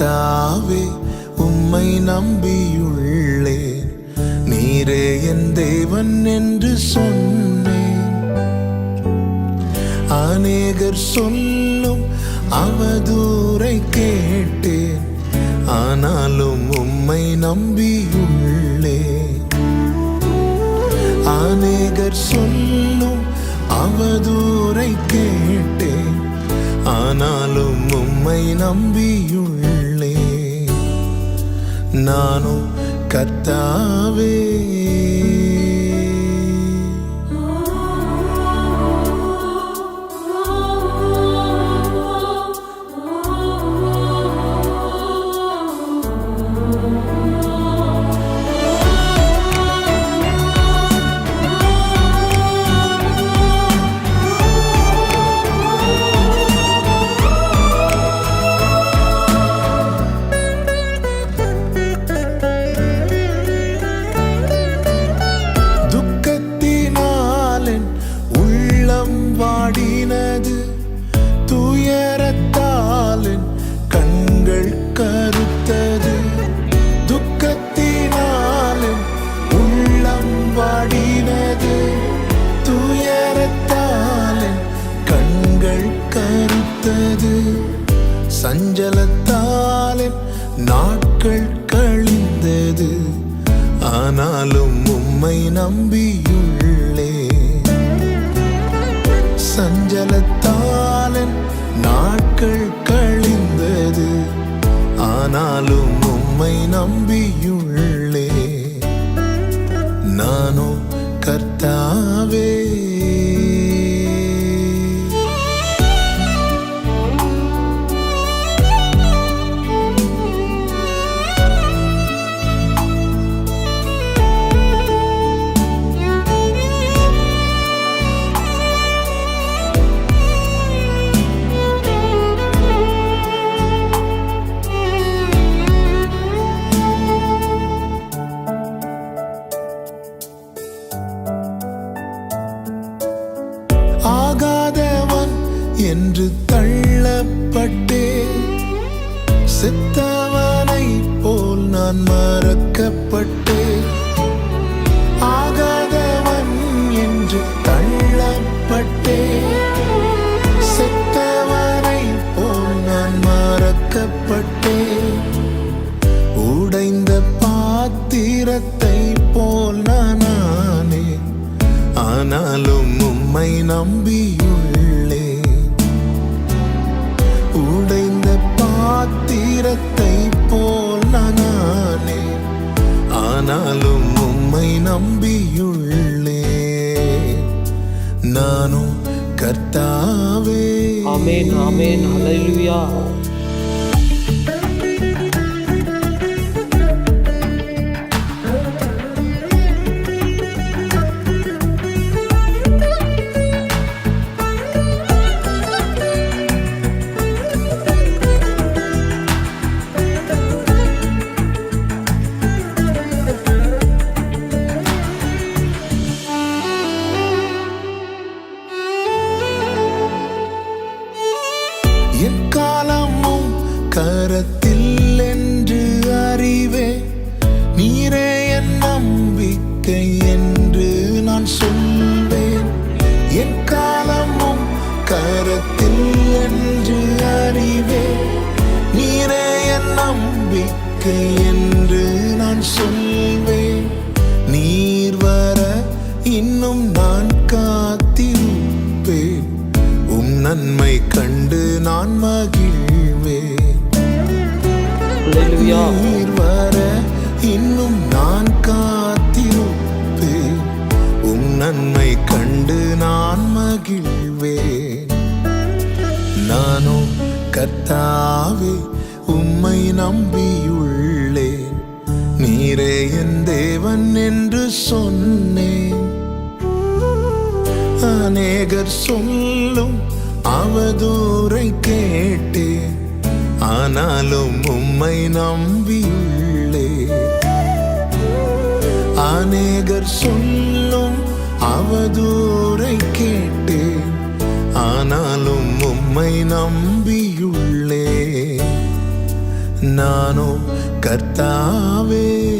கர்த்தாவே உம்மை நம்பியுள்ளேன் நீரே என் தேவன் என்று சொன்னேன். அநேகர் சொல்லும் அவதூரை கேட்டேன். ஆனாலும் உம்மை நம்பியுள்ளேன் அநேகர் சொல்லும் அவதூரை கேட்டேன். ஆனாலும் உம்மை நம்பியுள்ளேன் நானும் கத்தாவே. சஞ்சலத்தாலே நாட்கள் கழிந்தது. ஆனாலும் உம்மை நம்பியுள்ளே. சஞ்சலத்தாலன் நாட்கள் கழிந்தது. ஆனாலும் உம்மை நம்பியுள்ளே. நானோ கர்த்தாவே. ஆகாதவன் என்று தள்ளப்பட்டேன் செத்தவனை போல் நான் மறக்கப்பட்டேன் ஆகாதவன் என்று தள்ளப்பட்டே. செத்தவனை போல் நான் மறக்கப்பட்டே. உடைந்த பாத்திரத்தை போல் நானே ஆனாலும் உம்மை நம்பியுள்ளே. உடைந்த பாத்திரத்தை போல் நானே ஆனாலும் உம்மை நம்பியுள்ளே. நானும் கர்த்தாவே. ஆமென் ஆமென் ஹalleluya. கரத்தில் என்று அறிவே நீரே என் நம்பிக்கை என்று நான் சொல்வேன். எக்காலமும் கரத்தில் என்று அறிவே நீரே என் நம்பிக்கை என்று நான் சொல்வேன். நீர் வர இன்னும் நான் காத்திருப்பேன். உம் நன்மை கண்டு நான் மகி ஹalleluya நீர் வர இன்னும் நான் காத்திருப்பேன். உம் நன்மை கண்டு நான் மகிழ்வேன். நானோ கத்தாவே உம்மை நம்பியுள்ளேன். நீரே என் தேவன் என்று சொன்னேன். அநேகர் சொல்லும் அவதூரை கேட்டேன். ஆனாலும் உம்மை நம்பியுள்ளே. அநேகர் சொல்லும் அவதூரை கேட்டேன். ஆனாலும் உம்மை நம்பியுள்ளே. நானோ கர்த்தாவே.